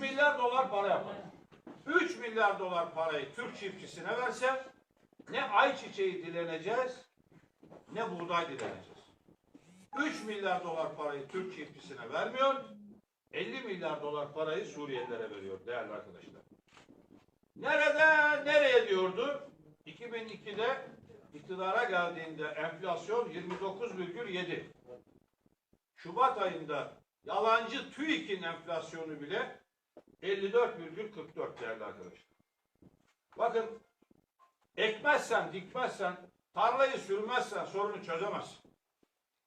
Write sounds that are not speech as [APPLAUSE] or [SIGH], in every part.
milyar dolar para yapar. 3 milyar dolar parayı Türk çiftçisine verse ne ayçiçeği dileneceğiz ne buğday dileneceğiz. 3 milyar dolar parayı Türk çiftçisine vermiyor. 50 milyar dolar parayı Suriyelilere veriyor değerli arkadaşlar. Nereden nereye diyordu? 2002'de iktidara geldiğinde enflasyon 29,7. Şubat ayında yalancı TÜİK'in enflasyonu bile 54,44 değerli arkadaşlar. Bakın ekmezsen, dikmezsen, tarlayı sürmezsen sorunu çözemezsin.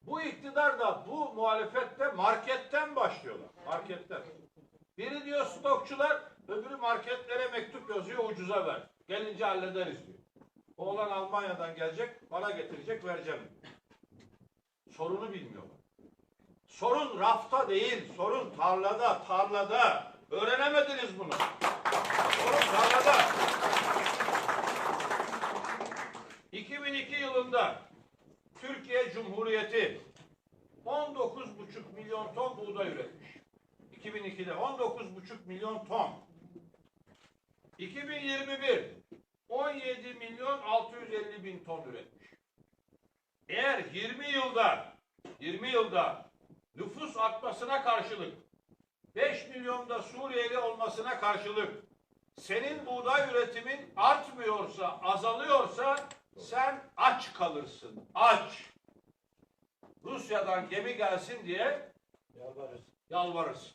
Bu iktidar da bu muhalefette marketten başlıyorlar. Marketten. Biri diyor stokçular, öbürü marketlere mektup yazıyor ucuza ver. Gelince hallederiz diyor. Oğlan Almanya'dan gelecek, para getirecek, vereceğim. Sorunu bilmiyorlar. Sorun rafta değil, sorun tarlada, tarlada. Öğrenemediniz bunu. Sorun tarlada. 2002 yılında Türkiye Cumhuriyeti 19,5 milyon ton buğday üretmiş. 2002'de 19,5 milyon ton. 2021 17 milyon 650 bin ton üretmiş. Eğer 20 yılda 20 yılda nüfus artmasına karşılık 5 milyonda Suriyeli olmasına karşılık senin buğday üretimin artmıyorsa, azalıyorsa sen aç kalırsın. Aç. Rusya'dan gemi gelsin diye yalvarırsın.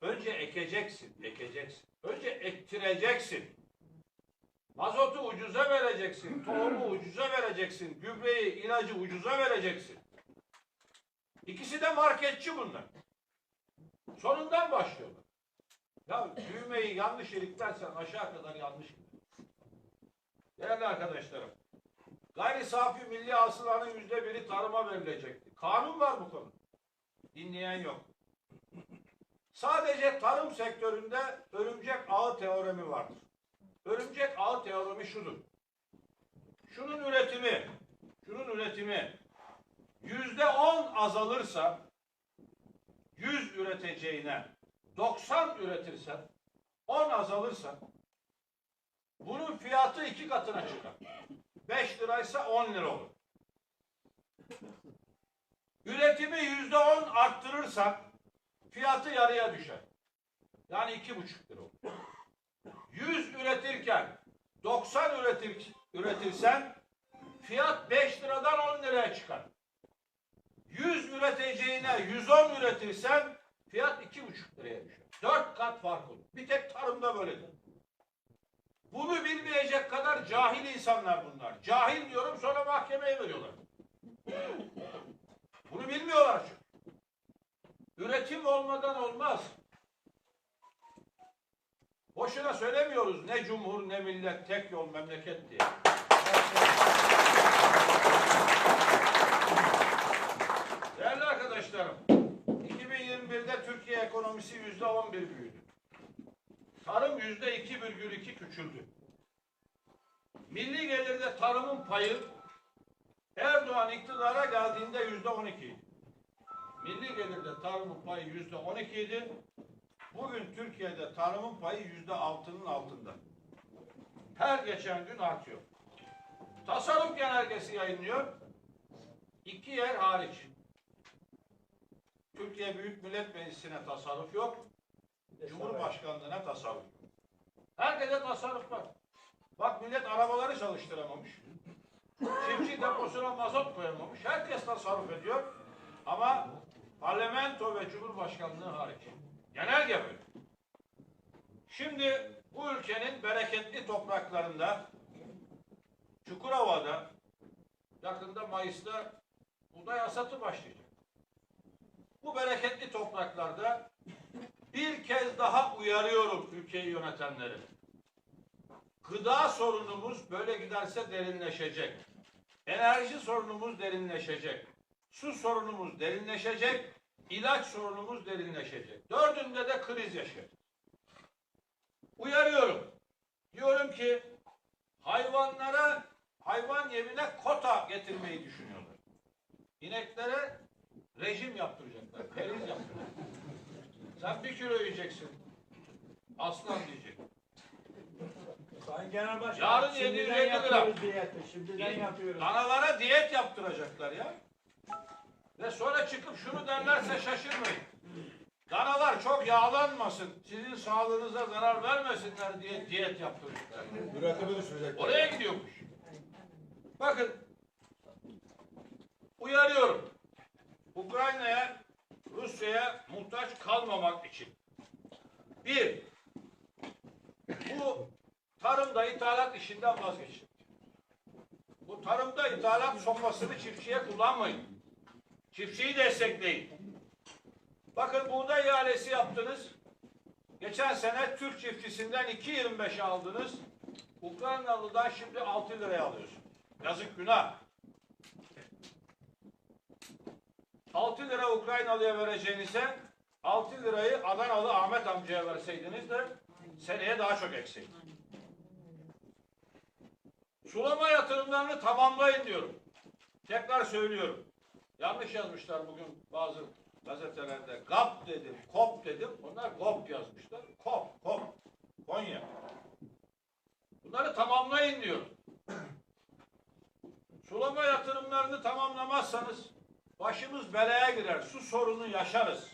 Önce ekeceksin, ekeceksin. Önce ektireceksin. Mazotu ucuza vereceksin, tohumu ucuza vereceksin, gübreyi, ilacı ucuza vereceksin. İkisi de marketçi bunlar. Sonundan başlıyorlar. Ya düğmeyi yanlış iliklersen aşağı kadar yanlış gider. Değerli arkadaşlarım, gayri safi milli hasılanın yüzde biri tarıma verilecekti. Kanun var bu konu. Dinleyen yok. Sadece tarım sektöründe örümcek ağı teoremi vardır. Örümcek ağı teoremi şudur. Şunun üretimi, şunun üretimi yüzde on azalırsa 100 üreteceğine 90 üretirsen 10 azalırsa bunun fiyatı iki katına çıkar. 5 liraysa 10 lira olur. Üretimi yüzde 10 arttırırsan fiyatı yarıya düşer. Yani iki buçuk lira olur. 100 üretirken 90 üretir, üretirsen fiyat 5 liradan 10 liraya çıkar. 100 üreteceğine 110 üretirsen fiyat 2,5 liraya düşer. 4 kat fark olur. Bir tek tarımda böyledir. Bunu bilmeyecek kadar cahil insanlar bunlar. Cahil diyorum sonra mahkemeye veriyorlar. Bunu bilmiyorlar çünkü. Üretim olmadan olmaz. Boşuna söylemiyoruz ne cumhur ne millet tek yol memleket diye. Değerli arkadaşlarım, 2021'de Türkiye ekonomisi yüzde 11 büyüdü. Tarım yüzde 2,2 küçüldü. Milli gelirde tarımın payı Erdoğan iktidara geldiğinde yüzde 12 idi. Milli gelirde tarımın payı yüzde 12 idi. Bugün Türkiye'de tarımın payı yüzde 6'nın altında. Her geçen gün artıyor. Tasarruf genelgesi yayınlıyor. İki yer hariç. Türkiye Büyük Millet Meclisi'ne tasarruf yok. Cumhurbaşkanlığına tasarruf yok. Herkese tasarruf var. Bak millet arabaları çalıştıramamış. Çiftçi deposuna mazot koyamamış. Herkes tasarruf ediyor. Ama parlamento ve cumhurbaşkanlığı hariç. Genelge böyle. Şimdi bu ülkenin bereketli topraklarında Çukurova'da yakında Mayıs'ta buğday hasatı başlayacak. Bu bereketli topraklarda bir kez daha uyarıyorum ülkeyi yönetenleri. Gıda sorunumuz böyle giderse derinleşecek. Enerji sorunumuz derinleşecek. Su sorunumuz derinleşecek. İlaç sorunumuz derinleşecek. Dördünde de kriz yaşayacak. Uyarıyorum. Diyorum ki hayvanlara hayvan yemine kota getirmeyi düşünüyorlar. İneklere rejim yaptıracaklar. Periz yaptıracaklar. Sen bir kilo yiyeceksin. Aslan diyecek. Sayın Genel Başkan, Yarın şimdiden 750 gram. yapıyoruz diyeti, şimdiden yapıyoruz. Danalara diyet yaptıracaklar ya. Ve sonra çıkıp şunu derlerse şaşırmayın. Danalar çok yağlanmasın, sizin sağlığınıza zarar vermesinler diye diyet yaptıracaklar. Üretimi düşürecekler. Oraya gidiyormuş. Bakın, uyarıyorum. Ukrayna'ya, Rusya'ya muhtaç kalmamak için. Bir, bu tarımda ithalat işinden vazgeçin. Bu tarımda ithalat sopasını çiftçiye kullanmayın. Çiftçiyi destekleyin. Bakın buğday ihalesi yaptınız. Geçen sene Türk çiftçisinden 2.25 aldınız. Ukraynalı'dan şimdi 6 liraya alıyorsun. Yazık günah. 6 lira Ukraynalı'ya vereceğinize 6 lirayı Adanalı Ahmet amcaya verseydiniz de seneye daha çok eksik. Sulama yatırımlarını tamamlayın diyorum. Tekrar söylüyorum. Yanlış yazmışlar bugün bazı gazetelerde. GAP dedim, KOP dedim. Onlar GOP yazmışlar. KOP, KOP. Konya. Bunları tamamlayın diyorum. Sulama yatırımlarını tamamlamazsanız başımız belaya girer. Su sorunu yaşarız.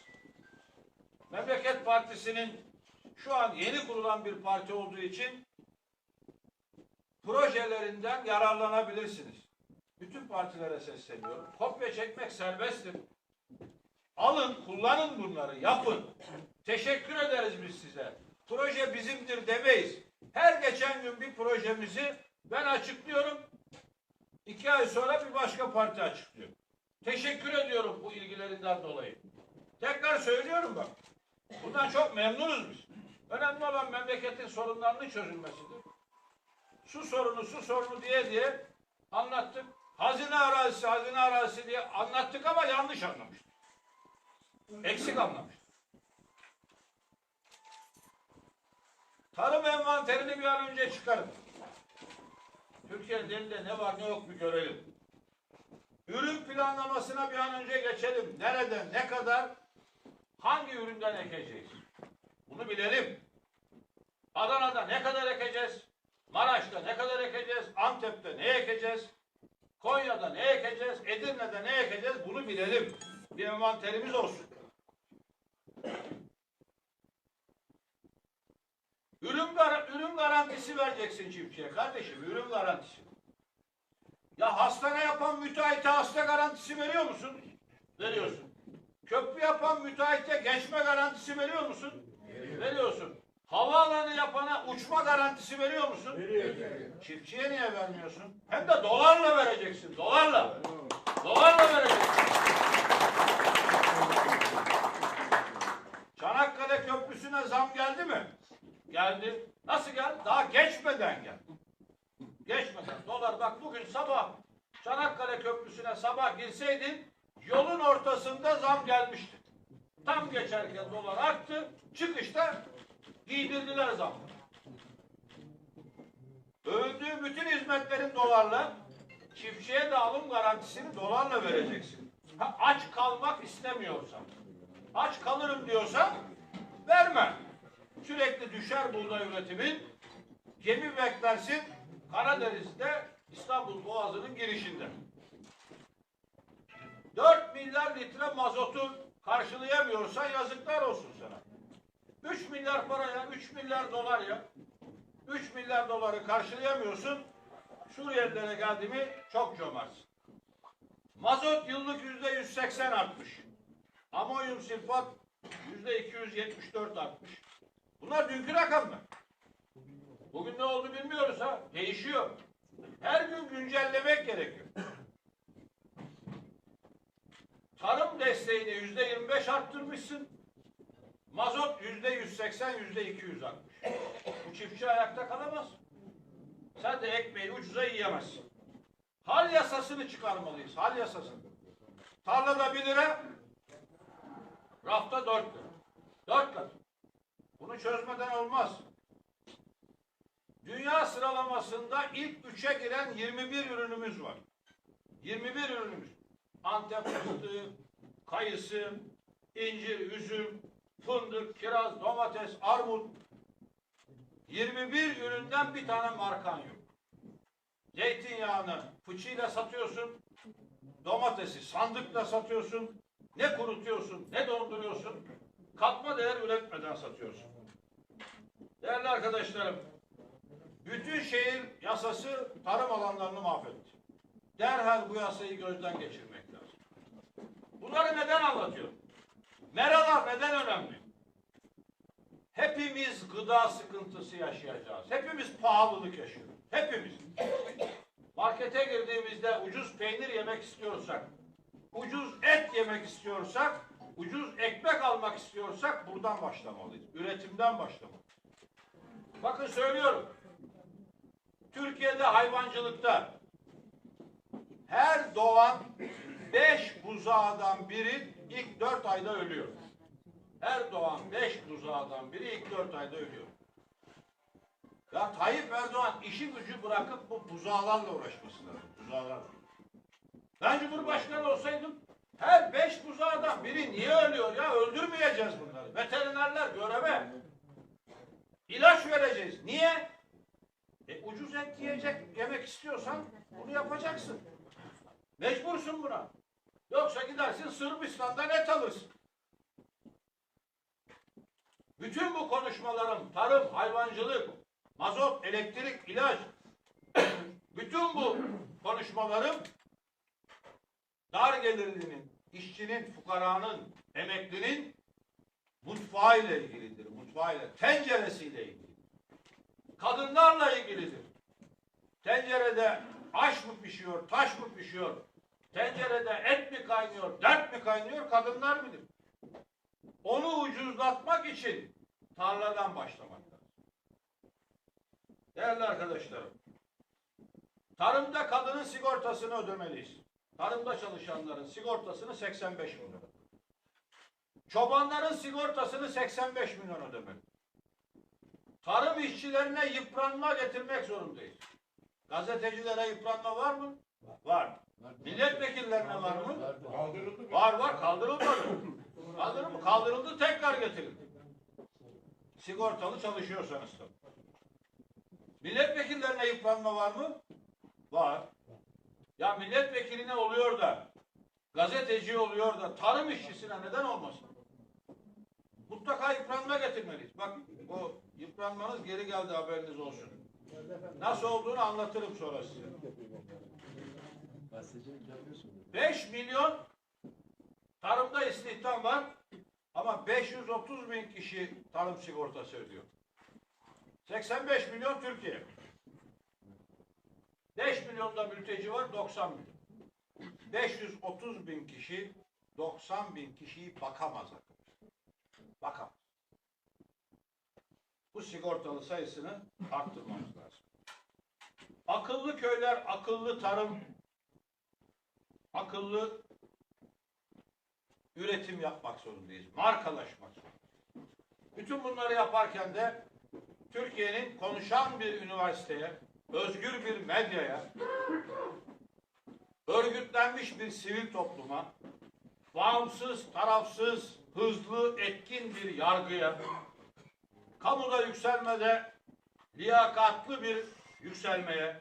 Memleket Partisi'nin şu an yeni kurulan bir parti olduğu için projelerinden yararlanabilirsiniz. Bütün partilere sesleniyorum. Kopya çekmek serbesttir. Alın, kullanın bunları, yapın. Teşekkür ederiz biz size. Proje bizimdir demeyiz. Her geçen gün bir projemizi ben açıklıyorum. İki ay sonra bir başka parti açıklıyor. Teşekkür ediyorum bu ilgilerinden dolayı. Tekrar söylüyorum bak. Bundan çok memnunuz biz. Önemli olan memleketin sorunlarının çözülmesidir. Su sorunu, su sorunu diye diye anlattık. Hazine arazisi, hazine arazisi diye anlattık ama yanlış anlamıştık. Eksik anlamıştık. Tarım envanterini bir an önce çıkarın. Türkiye'nin elinde ne var ne yok bir görelim. Ürün planlamasına bir an önce geçelim. Nereden, ne kadar, hangi üründen ekeceğiz? Bunu bilelim. Adana'da ne kadar ekeceğiz? Maraş'ta ne kadar ekeceğiz? Antep'te ne ekeceğiz? Konya'da ne ekeceğiz? Edirne'de ne ekeceğiz? Bunu bilelim. Bir envanterimiz olsun. Ürün, gar ürün garantisi vereceksin çiftçiye kardeşim. Ürün garantisi. Ya hastane yapan müteahhite hasta garantisi veriyor musun? Veriyorsun. Köprü yapan müteahhite geçme garantisi veriyor musun? Veriyorsun. Havaalanı yapana uçma garantisi veriyor musun? Çiftçiye niye vermiyorsun? Hem de dolarla vereceksin. Dolarla. Dolarla vereceksin. Çanakkale Köprüsü'ne zam geldi mi? Geldi. Nasıl geldi? Daha geçmeden geldi. Geçmeden. Dolar bak bugün sabah Çanakkale Köprüsü'ne sabah girseydin yolun ortasında zam gelmişti. Tam geçerken dolar arttı. Çıkışta giydirdiler zamı. Övündüğü bütün hizmetlerin dolarla, çiftçiye de alım garantisini dolarla vereceksin. Ha, aç kalmak istemiyorsan, aç kalırım diyorsan verme. Sürekli düşer buğday üretimin, gemi beklersin Karadeniz'de İstanbul Boğazı'nın girişinde. 4 milyar litre mazotu karşılayamıyorsan yazıklar olsun sana. 3 milyar paraya, 3 milyar dolar ya. 3 milyar doları karşılayamıyorsun. Suriyelilere geldi mi çok cömertsin. Mazot yıllık yüzde 180 artmış. Amonyum silfat yüzde 274 artmış. Bunlar dünkü rakamlar. Bugün ne oldu bilmiyoruz ha. Değişiyor. Her gün güncellemek gerekiyor. Tarım desteğini yüzde 25 arttırmışsın. Mazot yüzde 180, yüzde 200 artmış. Bu çiftçi ayakta kalamaz. Sen de ekmeği ucuza yiyemezsin. Hal yasasını çıkarmalıyız. Hal yasasını. Tarlada 1 lira, rafta 4 lira. 4 kat. Bunu çözmeden olmaz. Dünya sıralamasında ilk üçe giren 21 ürünümüz var. 21 ürünümüz. Antep fıstığı, kayısı, incir, üzüm, fındık, kiraz, domates, armut 21 üründen bir tane markan yok. Zeytinyağını fıçıyla satıyorsun, domatesi sandıkla satıyorsun, ne kurutuyorsun, ne donduruyorsun, katma değer üretmeden satıyorsun. Değerli arkadaşlarım, bütün şehir yasası tarım alanlarını mahvetti. Derhal bu yasayı gözden geçirmek lazım. Bunları neden anlatıyorum? Meralar neden önemli? Hepimiz gıda sıkıntısı yaşayacağız. Hepimiz pahalılık yaşıyoruz. Hepimiz. Markete girdiğimizde ucuz peynir yemek istiyorsak, ucuz et yemek istiyorsak, ucuz ekmek almak istiyorsak buradan başlamalıyız. Üretimden başlamalıyız. Bakın söylüyorum. Türkiye'de hayvancılıkta her doğan beş buzağdan biri ilk dört ayda ölüyor. Her doğan beş buzağdan biri ilk dört ayda ölüyor. Ya Tayyip Erdoğan işi gücü bırakıp bu buzağlarla uğraşması lazım. Buzağlarla. Ben Cumhurbaşkanı olsaydım her beş buzağdan biri niye ölüyor ya? Öldürmeyeceğiz bunları. Veterinerler göreve. İlaç vereceğiz. Niye? Et yiyecek, yemek istiyorsan bunu yapacaksın. Mecbursun buna. Yoksa gidersin Sırbistan'dan et alırsın. Bütün bu konuşmalarım tarım, hayvancılık, mazot, elektrik, ilaç [COUGHS] bütün bu konuşmalarım dar gelirlinin, işçinin, fukaranın, emeklinin mutfağıyla ilgilidir. Mutfağıyla, tenceresiyle ilgili. Kadınlarla ilgilidir. Tencerede aş mı pişiyor, taş mı pişiyor? Tencerede et mi kaynıyor, dert mi kaynıyor? Kadınlar bilir. Onu ucuzlatmak için tarladan başlamak lazım. Değerli arkadaşlarım, tarımda kadının sigortasını ödemeliyiz. Tarımda çalışanların sigortasını 85 milyon. Çobanların sigortasını 85 milyon ödemeli. Tarım işçilerine yıpranma getirmek zorundayız. Gazetecilere yıpranma var mı? Var. Milletvekillerine var mı? Kaldırıldı Var var kaldırılmadı. Kaldırıldı mı? Kaldırıldı tekrar getirildi. Sigortalı çalışıyorsanız tabii. Milletvekillerine yıpranma var mı? Var. Ya milletvekiline oluyor da gazeteci oluyor da tarım işçisine neden olmasın? Mutlaka yıpranma getirmeliyiz. Bak bu yıpranmanız geri geldi haberiniz olsun. Nasıl olduğunu anlatırım sonra size. 5 milyon tarımda istihdam var ama 530 bin kişi tarım sigortası ödüyor. 85 milyon Türkiye. 5 milyonda mülteci var 90 milyon. 530 bin kişi 90 bin kişiyi bakamaz arkadaşlar. Bakamaz. Bu sigortalı sayısını arttırmamız lazım. Akıllı köyler, akıllı tarım, akıllı üretim yapmak zorundayız. Markalaşmak zorundayız. Bütün bunları yaparken de Türkiye'nin konuşan bir üniversiteye, özgür bir medyaya, örgütlenmiş bir sivil topluma, bağımsız, tarafsız, hızlı, etkin bir yargıya, kamuda yükselmede liyakatlı bir yükselmeye,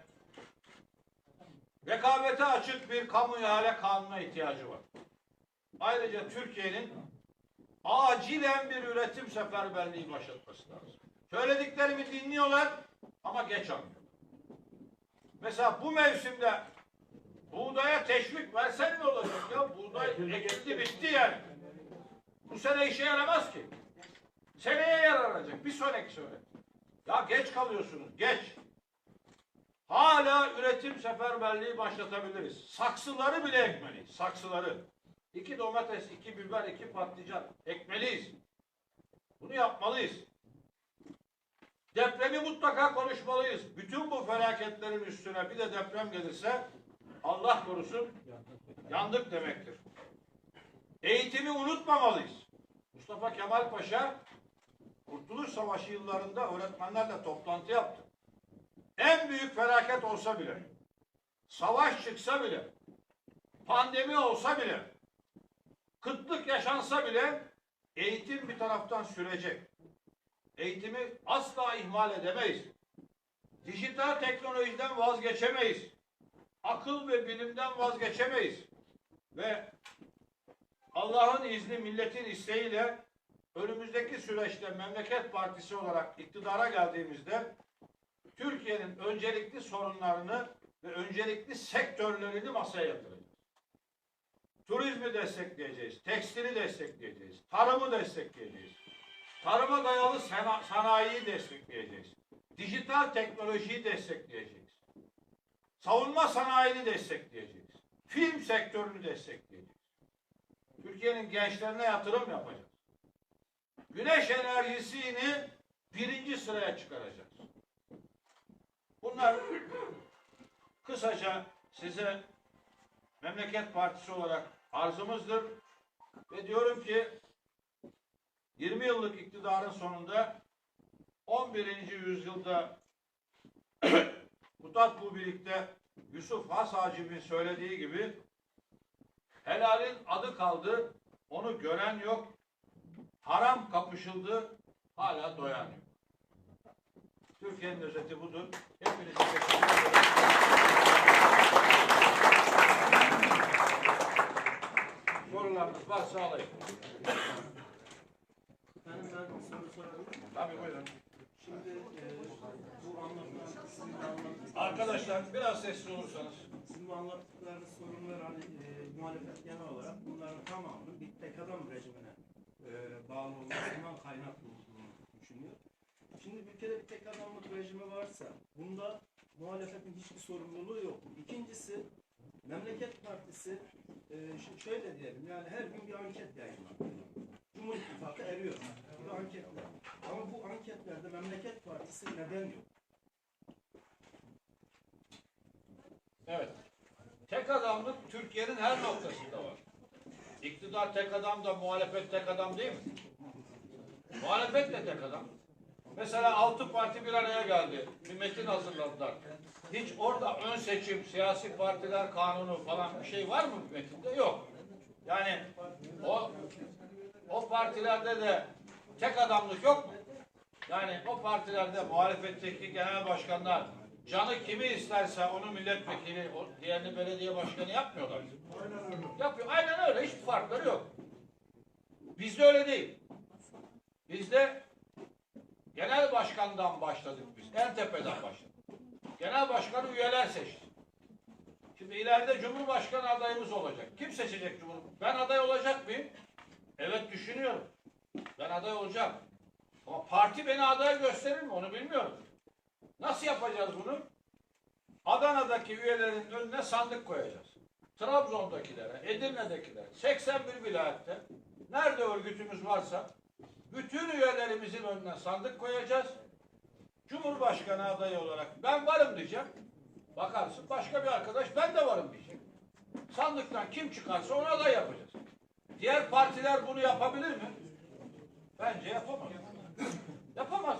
rekabete açık bir kamu ihale kanuna ihtiyacı var. Ayrıca Türkiye'nin acilen bir üretim seferberliği başlatması lazım. Söylediklerimi dinliyorlar ama geç anlıyorlar. Mesela bu mevsimde buğdaya teşvik versen ne olacak ya? Buğday ekildi bitti yani. Bu sene işe yaramaz ki. Seneye yararacak. Bir sonraki sene. Ya geç kalıyorsunuz. Geç. Hala üretim seferberliği başlatabiliriz. Saksıları bile ekmeliyiz. Saksıları. İki domates, iki biber, iki patlıcan ekmeliyiz. Bunu yapmalıyız. Depremi mutlaka konuşmalıyız. Bütün bu felaketlerin üstüne bir de deprem gelirse Allah korusun yandık demektir. Eğitimi unutmamalıyız. Mustafa Kemal Paşa Kurtuluş Savaşı yıllarında öğretmenlerle toplantı yaptı. En büyük felaket olsa bile, savaş çıksa bile, pandemi olsa bile, kıtlık yaşansa bile Eğitim bir taraftan sürecek. Eğitimi asla ihmal edemeyiz. Dijital teknolojiden vazgeçemeyiz. Akıl ve bilimden vazgeçemeyiz. Ve Allah'ın izni milletin isteğiyle önümüzdeki süreçte Memleket Partisi olarak iktidara geldiğimizde Türkiye'nin öncelikli sorunlarını ve öncelikli sektörlerini masaya yatıracağız. Turizmi destekleyeceğiz, tekstili destekleyeceğiz, tarımı destekleyeceğiz. Tarıma dayalı sana- sanayiyi destekleyeceğiz. Dijital teknolojiyi destekleyeceğiz. Savunma sanayini destekleyeceğiz. Film sektörünü destekleyeceğiz. Türkiye'nin gençlerine yatırım yapacağız. Güneş enerjisini birinci sıraya çıkaracağız. Bunlar kısaca size Memleket Partisi olarak arzımızdır. Ve diyorum ki 20 yıllık iktidarın sonunda 11. yüzyılda [CLEARS THROAT] Kutatbu birlikte Yusuf Has Hacib'in söylediği gibi helalin adı kaldı, onu gören yok. Haram kapışıldı, hala doyan yok. Türkiye'nin özeti budur. Hepinize teşekkür ederim. Sorularınız varsa alayım. Ben bir soru sorabilir miyim? Tabii buyurun. Şimdi e, bu anlatılan, sizin de anlattıklarınız, Arkadaşlar biraz sessiz olursanız. sizin bu anlattıklarınız sorunlar hani e, muhalefet genel olarak bunların tamamının bir tek adam rejimine e, bağlı olmasından kaynaklı olduğunu düşünüyor. Şimdi ülkede bir tek adamlık rejimi varsa bunda muhalefetin hiçbir sorumluluğu yok. İkincisi Memleket Partisi e, şimdi şöyle diyelim yani her gün bir anket yayınlanıyor. Cumhur İttifakı eriyor. Bir anketler. Ama bu anketlerde Memleket Partisi neden yok? Evet. Tek adamlık Türkiye'nin her noktasında var. İktidar tek adam da muhalefet tek adam değil mi? Muhalefet de tek adam. Mesela altı parti bir araya geldi. Bir metin hazırladılar. Hiç orada ön seçim, siyasi partiler kanunu falan bir şey var mı bu metinde? Yok. Yani o o partilerde de tek adamlık yok mu? Yani o partilerde muhalefetteki genel başkanlar canı kimi isterse onu milletvekili, diğerini belediye başkanı yapmıyorlar. Yapıyor. Aynen öyle. Hiçbir farkları yok. Bizde öyle değil. Bizde genel başkandan başladık biz. En tepeden başladık. Genel başkanı üyeler seçti. Şimdi ileride Cumhurbaşkanı adayımız olacak. Kim seçecek Cumhur? Ben aday olacak mıyım? Evet düşünüyorum. Ben aday olacağım. Ama parti beni aday gösterir mi onu bilmiyorum. Nasıl yapacağız bunu? Adana'daki üyelerin önüne sandık koyacağız. Trabzon'dakilere, Edirne'dekilere, 81 vilayette nerede örgütümüz varsa bütün üyelerimizin önüne sandık koyacağız. Cumhurbaşkanı adayı olarak ben varım diyeceğim. Bakarsın başka bir arkadaş ben de varım diyecek. Sandıktan kim çıkarsa ona aday yapacağız. Diğer partiler bunu yapabilir mi? Bence yapamaz. Yapamaz.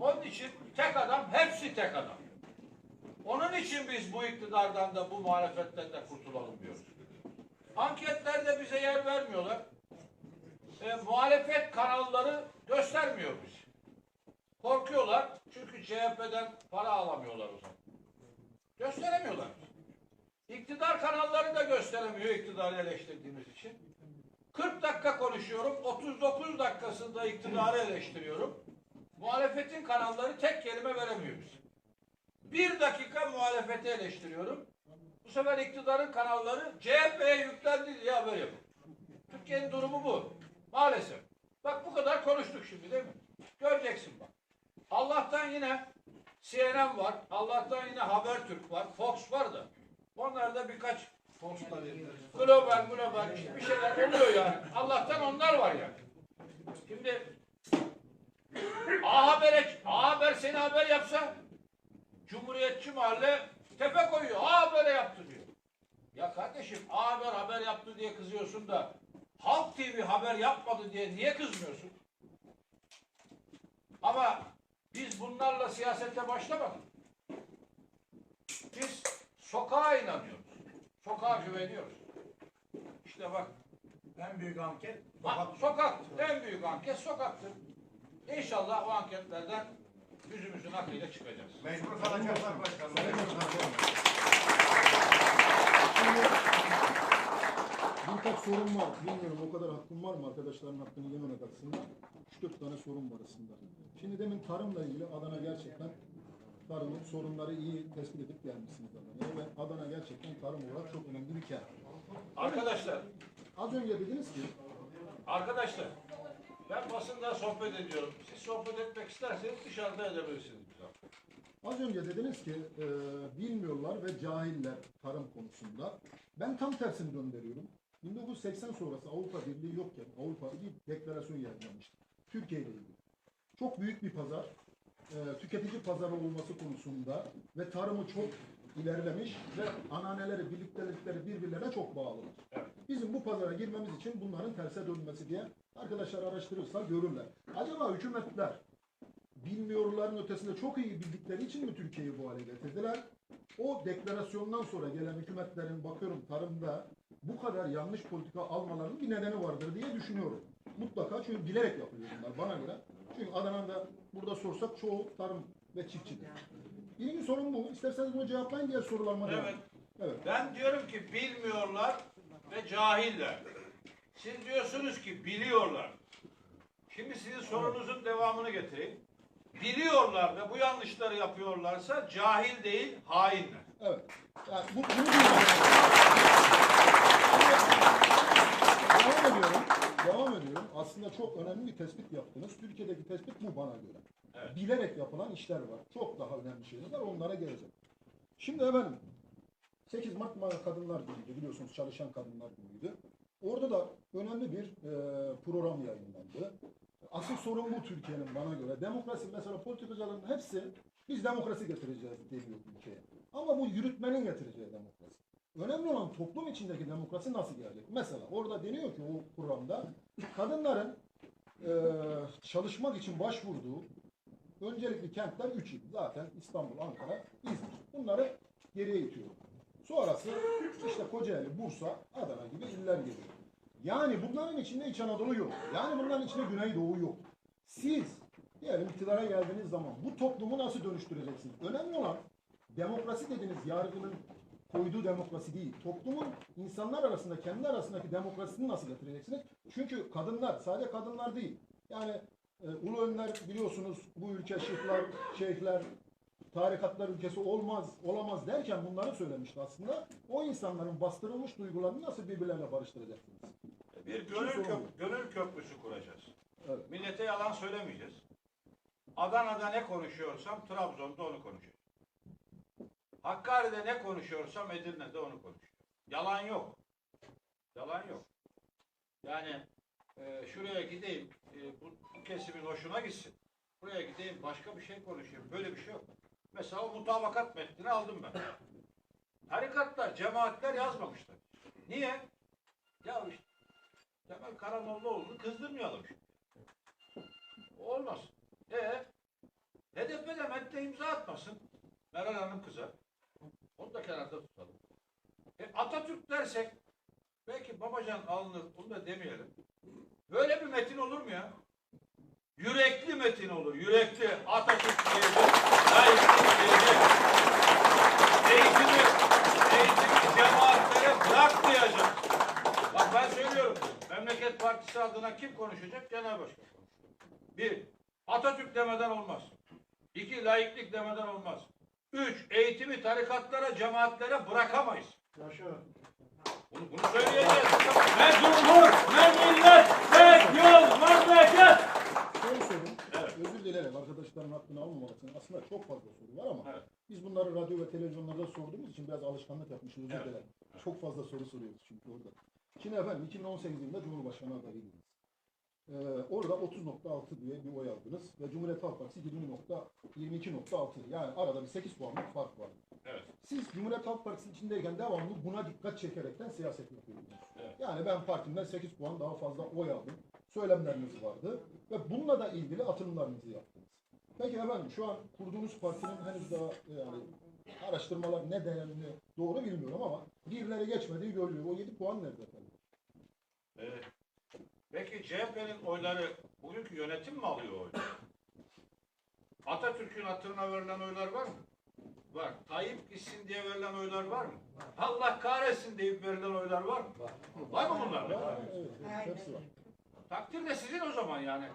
Onun için tek adam, hepsi tek adam. Onun için biz bu iktidardan da bu muhalefetten de kurtulalım diyoruz. Anketlerde bize yer vermiyorlar. E, muhalefet kanalları göstermiyor bizi. Korkuyorlar çünkü CHP'den para alamıyorlar o zaman. Gösteremiyorlar. İktidar kanalları da gösteremiyor iktidarı eleştirdiğimiz için. 40 dakika konuşuyorum, 39 dakikasında iktidarı eleştiriyorum. Muhalefetin kanalları tek kelime veremiyor bize. Bir dakika muhalefeti eleştiriyorum. Bu sefer iktidarın kanalları CHP'ye yüklendi diye haber yapıyor. Türkiye'nin durumu bu. Maalesef. Bak bu kadar konuştuk şimdi değil mi? Göreceksin bak. Allah'tan yine CNN var. Allah'tan yine Habertürk var. Fox var da. Onlarda birkaç global global bir şeyler oluyor yani. Allah'tan onlar var yani. Şimdi A Haber'e A Haber seni haber yapsa Cumhuriyetçi mahalle tepe koyuyor. A Haber'e yaptı diyor. Ya kardeşim A Haber haber yaptı diye kızıyorsun da Halk TV haber yapmadı diye niye kızmıyorsun? Ama biz bunlarla siyasete başlamadık. Biz sokağa inanıyoruz. Sokağa güveniyoruz. İşte bak En büyük anket sokak, en büyük anket sokaktır. İnşallah o anketlerden yüzümüzün akıyla çıkacağız. Mecbur kalacaklar başkanım. Birkaç sorun var. Bilmiyorum o kadar hakkım var mı arkadaşların hakkını yememek açısından. 3-4 tane sorun var aslında. Şimdi demin tarımla ilgili Adana gerçekten tarımın sorunları iyi tespit edip gelmişsiniz Adana'ya ve Adana gerçekten tarım olarak çok önemli bir kent. Arkadaşlar, Az önce dediniz ki arkadaşlar ben basında sohbet ediyorum. Siz sohbet etmek isterseniz dışarıda edebilirsiniz. Az önce dediniz ki e, bilmiyorlar ve cahiller tarım konusunda. Ben tam tersini döndürüyorum. 1980 sonrası Avrupa Birliği yokken Avrupa bir deklarasyon yayınlamıştı. Türkiye ile ilgili. Çok büyük bir pazar, e, tüketici pazarı olması konusunda ve tarımı çok ilerlemiş ve ananeleri, birliktelikleri birbirlerine çok bağlılar. Bizim bu pazara girmemiz için bunların terse dönmesi diye arkadaşlar araştırırsa görürler. Acaba hükümetler bilmiyorların ötesinde çok iyi bildikleri için mi Türkiye'yi bu hale getirdiler? O deklarasyondan sonra gelen hükümetlerin bakıyorum tarımda bu kadar yanlış politika almalarının bir nedeni vardır diye düşünüyorum. Mutlaka çünkü bilerek yapılıyor bunlar bana göre. Çünkü Adana'da burada sorsak çoğu tarım ve çiftçidir. Birinci sorun bu. İsterseniz bunu cevaplayın diye sorularıma devam. Evet. Evet. Ben diyorum ki bilmiyorlar ve cahiller. Siz diyorsunuz ki biliyorlar. Şimdi sizin sorunuzun devamını getireyim. Biliyorlar ve bu yanlışları yapıyorlarsa cahil değil hainler. Evet. Yani bu, bunu duymak. Devam ediyorum. Devam ediyorum. Aslında çok önemli bir tespit yaptınız. Türkiye'deki tespit bu bana göre. Evet. Bilerek yapılan işler var. Çok daha önemli şeyler var. Onlara geleceğim. Şimdi efendim 8 Mart Ma- Kadınlar Günü'ydü. Biliyorsunuz çalışan kadınlar günüydü. Orada da önemli bir e, program yayınlandı. Asıl sorun bu Türkiye'nin bana göre. Demokrasi mesela politikacıların hepsi biz demokrasi getireceğiz deniyor ülkeye. Ama bu yürütmenin getireceği demokrasi. Önemli olan toplum içindeki demokrasi nasıl gelecek? Mesela orada deniyor ki o programda kadınların e, çalışmak için başvurduğu öncelikli kentler 3 il. Zaten İstanbul, Ankara, İzmir. Bunları geriye itiyor. Sonrası işte Kocaeli, Bursa, Adana gibi iller geliyor. Yani bunların içinde İç Anadolu yok. Yani bunların içinde Güneydoğu yok. Siz diyelim iktidara geldiğiniz zaman bu toplumu nasıl dönüştüreceksiniz? Önemli olan demokrasi dediğiniz yargının koyduğu demokrasi değil. Toplumun insanlar arasında kendi arasındaki demokrasisini nasıl getireceksiniz? Çünkü kadınlar sadece kadınlar değil. Yani e, ulu önler biliyorsunuz bu ülke şıklar, şeyhler, tarikatlar ülkesi olmaz, olamaz derken bunları söylemişti aslında. O insanların bastırılmış duygularını nasıl birbirlerine barıştıracaksınız? Bir gönül, köp gönül köprüsü kuracağız. Evet. Millete yalan söylemeyeceğiz. Adana'da ne konuşuyorsam Trabzon'da onu konuşuyorum. Hakkari'de ne konuşuyorsam Edirne'de onu konuşuyorum. Yalan yok. Yalan yok. Yani e, şuraya gideyim, e, bu, bu kesimin hoşuna gitsin. Buraya gideyim başka bir şey konuşayım. Böyle bir şey yok. Mesela o mutabakat metnini aldım ben. Tarikatlar, cemaatler yazmamışlar. Niye? Ya işte Kemal Karamollaoğlu'nu kızdırmayalım şimdi. Olmaz. E HDP'de metne imza atmasın. Meral Hanım kızar. Onu da kenarda tutalım. E, Atatürk dersek belki Babacan alınır. Onu da demeyelim. Böyle bir metin olur mu ya? Yürekli metin olur. Yürekli Atatürk diyecek. Layıklık diyecek. Eğitimi, eğitimi cemaatlere bırak diyecek. Ben. Memleket Partisi adına kim konuşacak? Genel başkan. Bir, Atatürk demeden olmaz. İki, laiklik demeden olmaz. Üç, eğitimi tarikatlara, cemaatlere bırakamayız. Bunu, bunu söyleyeceğiz. Ne cumhur, ne millet, tek yol, memleket. Şöyle söyleyeyim. Evet. Özür dilerim arkadaşların hakkını almamak için. Aslında çok fazla soru var ama Evet. biz bunları radyo ve televizyonlarda sorduğumuz için biraz alışkanlık yapmışız. Özür Evet. dilerim. Çok fazla soru soruyoruz çünkü orada. Şimdi efendim 2018 yılında Cumhurbaşkanı adayıydınız. Ee, orada 30.6 diye bir oy aldınız ve Cumhuriyet Halk Partisi 20.22.6 yani arada bir 8 puanlık fark var. Evet. Siz Cumhuriyet Halk Partisi içindeyken devamlı buna dikkat çekerekten siyaset yapıyordunuz. Evet. Yani ben partimden 8 puan daha fazla oy aldım. Söylemleriniz vardı ve bununla da ilgili atılımlarınızı yaptınız. Peki efendim şu an kurduğunuz partinin henüz daha yani araştırmalar ne denli doğru bilmiyorum ama birileri geçmediği görülüyor. O 7 puan nerede efendim? Ee, CHP'nin oyları bugünkü yönetim mi alıyor oyları? Atatürk'ün hatırına verilen oylar var mı? Var. Tayyip gitsin diye verilen oylar var mı? Allah kahretsin deyip verilen oylar var mı? Var mı bunlar? Var, evet, var. Takdir de sizin o zaman yani.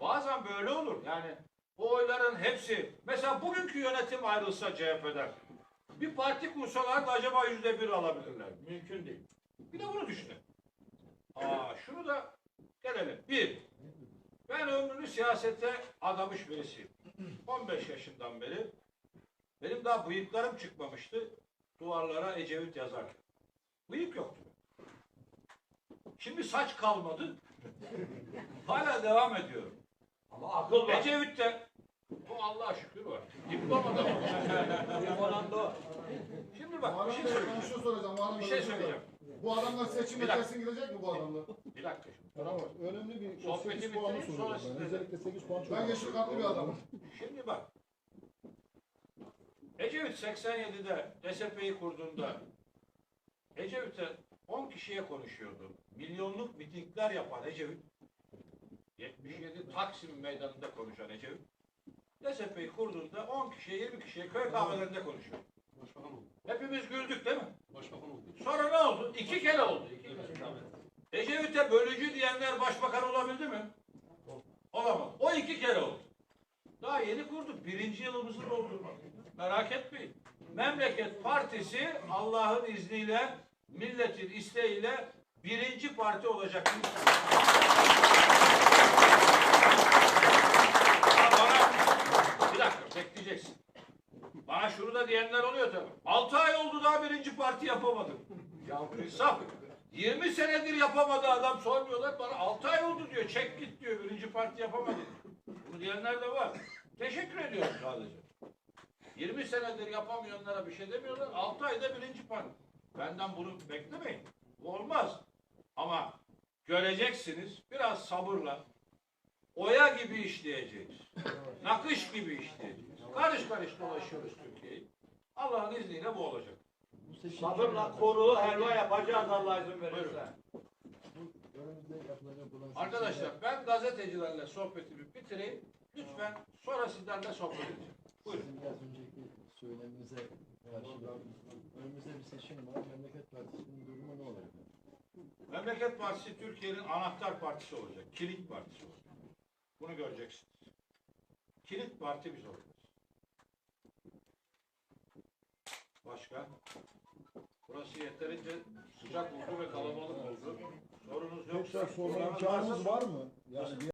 Bazen böyle olur. Yani bu oyların hepsi mesela bugünkü yönetim ayrılsa CHP'den bir parti kursalar da acaba yüzde bir alabilirler. Mümkün değil. Bir de bunu düşünün. Aa, şunu da gelelim. Bir, ben ömrümü siyasete adamış birisiyim. 15 yaşından beri benim daha bıyıklarım çıkmamıştı. Duvarlara Ecevit yazarken. Bıyık yoktu. Şimdi saç kalmadı. Hala devam ediyorum. Ama akıl var. Ecevit'te bu Allah'a şükür var. Diploma da var. [LAUGHS] Şimdi bak bir şey söyleyeceğim. Bir şey söyleyeceğim. Bu adamlar seçime Bir dakika. kesin gidecek mi bu adamlar? Bir dakika şimdi. Tamam. Önemli bir Sohbeti 8 puanı soruyorum ben. size- Özellikle 8 puan çok Ben önemli. yeşil kartlı bir adamım. Şimdi bak. Ecevit 87'de DSP'yi kurduğunda Ecevit'e 10 kişiye konuşuyordu. Milyonluk mitingler yapan Ecevit 77 Taksim meydanında konuşan Ecevit DSP'yi kurduğunda 10 kişiye 20 kişiye köy kahvelerinde konuşuyor. Başbakan oldu. Hepimiz güldük değil mi? Sonra ne oldu? İki kere oldu. İki. Ecevit'e bölücü diyenler başbakan olabildi mi? Olamadı. O iki kere oldu. Daha yeni kurduk. Birinci yılımızı doldurmak. Merak etmeyin. Memleket Partisi Allah'ın izniyle, milletin isteğiyle birinci parti olacak. Bana, bir dakika bekleyeceksin. Bana şunu da diyenler oluyor tabii. 6 ay oldu daha birinci parti yapamadım. Ya insaf. 20 senedir yapamadı adam sormuyorlar bana 6 ay oldu diyor. Çek git diyor birinci parti yapamadı. Bunu diyenler de var. Teşekkür ediyorum sadece. 20 senedir yapamayanlara bir şey demiyorlar. 6 ayda birinci parti. Benden bunu beklemeyin. Bu olmaz. Ama göreceksiniz biraz sabırla oya gibi işleyeceğiz. Nakış gibi işleyeceğiz. Karış karış dolaşıyoruz Türkiye'yi. Allah'ın izniyle bu olacak. Sabırla koru helva yapacağız Allah izin verirse. Arkadaşlar ben gazetecilerle sohbetimi bitireyim. Lütfen sonra sizlerle sohbet edeceğim. Buyurun. Sizin biraz önceki söyleminize karşılık önümüzde bir seçim var. Memleket Partisi'nin durumu ne olacak? Memleket Partisi Türkiye'nin anahtar partisi olacak. Kilit partisi olacak. Bunu göreceksiniz. Kilit parti biz olacağız. Başka? Burası yeterince sıcak oldu ve kalabalık oldu. Sorunuz yoksa Tekrar sorma imkanımız var mı? Yani